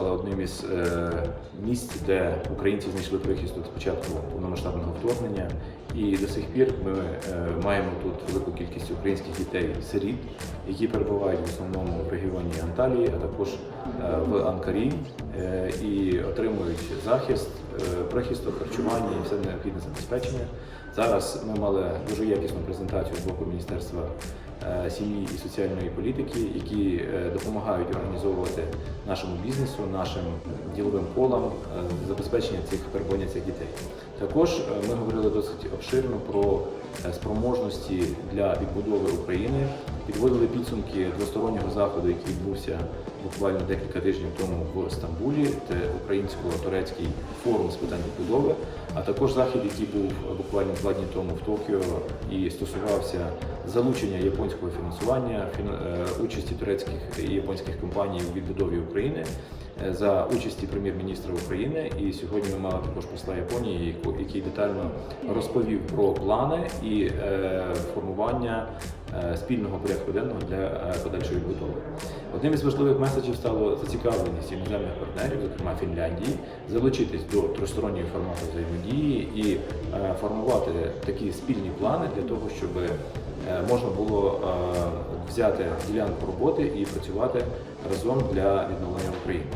одним із е, місць, де українці знайшли прихисток з початку повномасштабного вторгнення. І до сих пір ми е, маємо тут велику кількість українських дітей сиріт, які перебувають в основному в регіоні Анталії, а також е, в Анкарі і отримують захист, прихисток, харчування і все необхідне забезпечення. Зараз ми мали дуже якісну презентацію з боку Міністерства сім'ї і соціальної політики, які е, допомагають організовувати нашому бізнесу, нашим діловим колам е, забезпечення цих перебування цих дітей. Також е, ми говорили досить обширно про е, спроможності для відбудови України, підводили підсумки двостороннього заходу, який відбувся буквально декілька тижнів тому в Стамбулі, це українсько-турецький форум з питань відбудови, а також захід, який був буквально два дні тому в Токіо і стосувався залучення японського фінансування, фін- е, участі турецьких і японських компаній у відбудові України за участі прем'єр-міністра України. І сьогодні ми мали також посла Японії, який детально розповів про плани і е, формування е, спільного порядку денного для е, подальшої відбудови. Одним із важливих меседжів стало зацікавленість іноземних партнерів, зокрема Фінляндії, залучитись до тристоронньої формату взаємодії і е, формувати такі спільні плани для того, щоб е, можна було е, взяти ділянку роботи і працювати разом для відновлення України.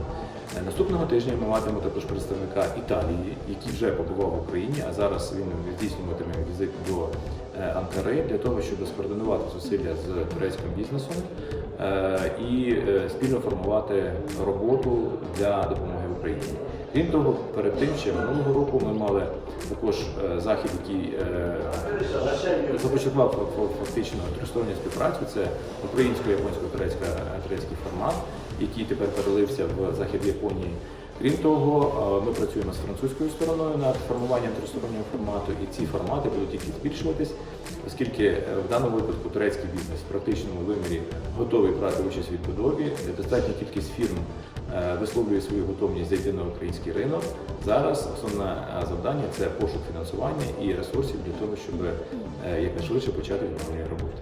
Е, Наступного тижня ми матимемо також представника Італії, який вже побував в Україні, а зараз він здійснюватиме візит до Анкари для того, щоб скоординувати зусилля з турецьким бізнесом і спільно формувати роботу для допомоги Україні. Крім того, перед тим ще минулого року ми мали також е, захід, який е, започаткував фактично тристоронню співпрацю. Це українсько-японсько-турецька турецький формат, який тепер перелився в захід Японії. Крім того, ми працюємо з французькою стороною над формуванням тристороннього формату, і ці формати будуть тільки збільшуватись, оскільки е, в даному випадку турецький бізнес в практичному вимірі готовий брати участь у відбудові. Достатня кількість фірм е, висловлює свою готовність зайти на український ринок. Зараз основне е, завдання це пошук фінансування і ресурсів для того, щоб якнайшвидше почати відновлення роботи.